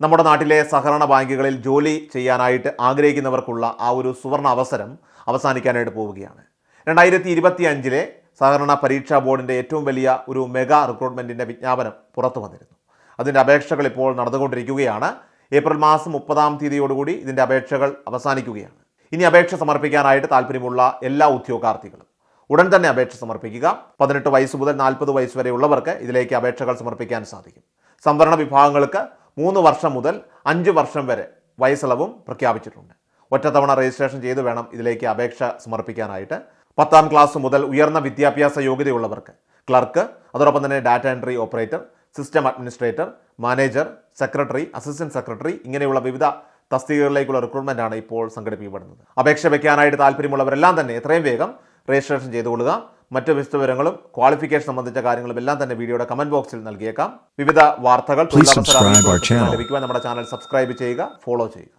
നമ്മുടെ നാട്ടിലെ സഹകരണ ബാങ്കുകളിൽ ജോലി ചെയ്യാനായിട്ട് ആഗ്രഹിക്കുന്നവർക്കുള്ള ആ ഒരു സുവർണ അവസരം അവസാനിക്കാനായിട്ട് പോവുകയാണ്. രണ്ടായിരത്തി ഇരുപത്തി അഞ്ചിലെ സഹകരണ പരീക്ഷാ ബോർഡിന്റെ ഏറ്റവും വലിയ ഒരു മെഗാ റിക്രൂട്ട്മെന്റിന്റെ വിജ്ഞാപനം പുറത്തു വന്നിരുന്നു. അതിന്റെ അപേക്ഷകൾ ഇപ്പോൾ നടന്നുകൊണ്ടിരിക്കുകയാണ്. ഏപ്രിൽ മാസം മുപ്പതാം തീയതിയോടുകൂടി ഇതിന്റെ അപേക്ഷകൾ അവസാനിക്കുകയാണ്. ഇനി അപേക്ഷ സമർപ്പിക്കാനായിട്ട് താല്പര്യമുള്ള എല്ലാ ഉദ്യോഗാർത്ഥികളും ഉടൻ തന്നെ അപേക്ഷ സമർപ്പിക്കുക. പതിനെട്ട് വയസ്സ് മുതൽ നാൽപ്പത് വയസ്സ് വരെയുള്ളവർക്ക് ഇതിലേക്ക് അപേക്ഷകൾ സമർപ്പിക്കാൻ സാധിക്കും. സംവരണ വിഭാഗങ്ങൾക്ക് മൂന്ന് വർഷം മുതൽ അഞ്ച് വർഷം വരെ വയസ്സളവും പ്രഖ്യാപിച്ചിട്ടുണ്ട്. ഒറ്റത്തവണ രജിസ്ട്രേഷൻ ചെയ്ത് വേണം ഇതിലേക്ക് അപേക്ഷ സമർപ്പിക്കാനായിട്ട്. പത്താം ക്ലാസ് മുതൽ ഉയർന്ന വിദ്യാഭ്യാസ യോഗ്യതയുള്ളവർക്ക് ക്ലർക്ക് അതോടൊപ്പം തന്നെ data entry operator system administrator manager secretary assistant secretary ഇങ്ങനെയുള്ള വിവിധ തസ്തികകളിലേക്കുള്ള റിക്രൂട്ട്മെന്റ് ആണ് ഇപ്പോൾ സംഘടിപ്പിക്കപ്പെടുന്നത്. അപേക്ഷ വയ്ക്കാനായിട്ട് താല്പര്യമുള്ളവരെല്ലാം തന്നെ എത്രയും വേഗം രജിസ്ട്രേഷൻ ചെയ്തുകൊള്ളുക. മറ്റ് വിശദവിവരങ്ങളും ക്വാളിഫിക്കേഷൻ സംബന്ധിച്ച കാര്യങ്ങളും എല്ലാം തന്നെ വീഡിയോയുടെ കമന്റ് ബോക്സിൽ നൽകിയേക്കാം വിവിധ വാർത്തകൾ. ലഭിക്കുവാൻ നമ്മുടെ ചാനൽ സബ്സ്ക്രൈബ് ചെയ്യുക ഫോളോ ചെയ്യുക